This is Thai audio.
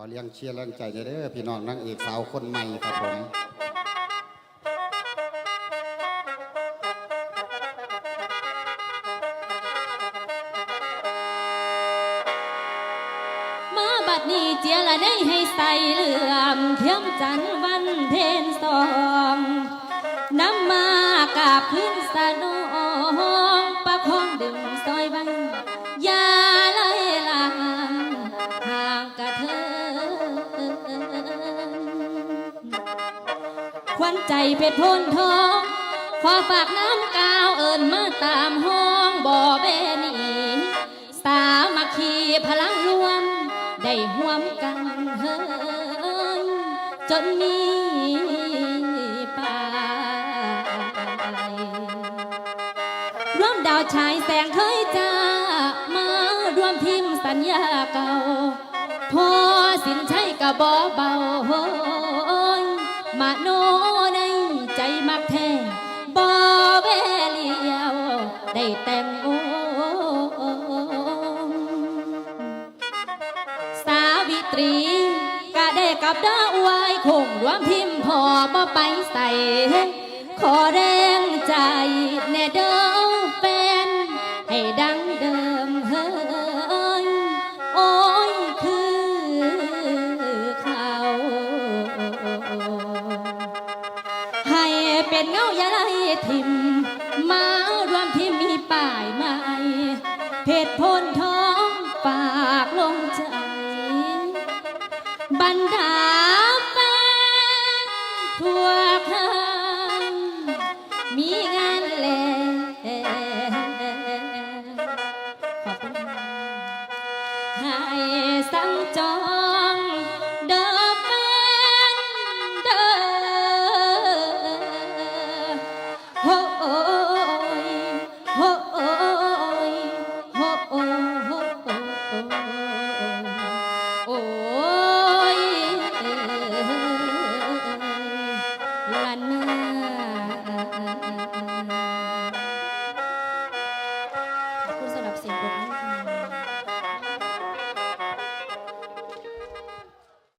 อเลี้ยงเชียร์เลี้ยงใจเด้อพี่น้องนางเอกสาวคนใหม่ครับผมมาบัดนี้เจียละได้ให้ใส่เหลื่อมเทียมจันทร์วันเท ควันใจเพชรพ้นทอง ขอฝากน้ำกาวเอิญมาตามห้องบ่อเบนีสามัคคีพลังรวม ได้ห่วมกันเฮินจนมีปลายร่วมดาวชายแสงเคยจ้ามาร่วมทีมสัญญาเก่าพอสินใช้กะบอเบา แต่งโอสาวิตรีก็ได้กับดาวไว้คงรวมพิมพ์พอบ่ไปใส่ ขอแรงใจแน่เด้อแฟนให้ดังเดิมเฮ้ยโอ้ยคือเขาให้เป็นเงาอย่าไล่ทิมมา ป้ายไม้เพชรพลทองฝากลงใจ บรรดาแฟนทั่วข้างมีงานแลขอบคุณค่ะให้สังจอ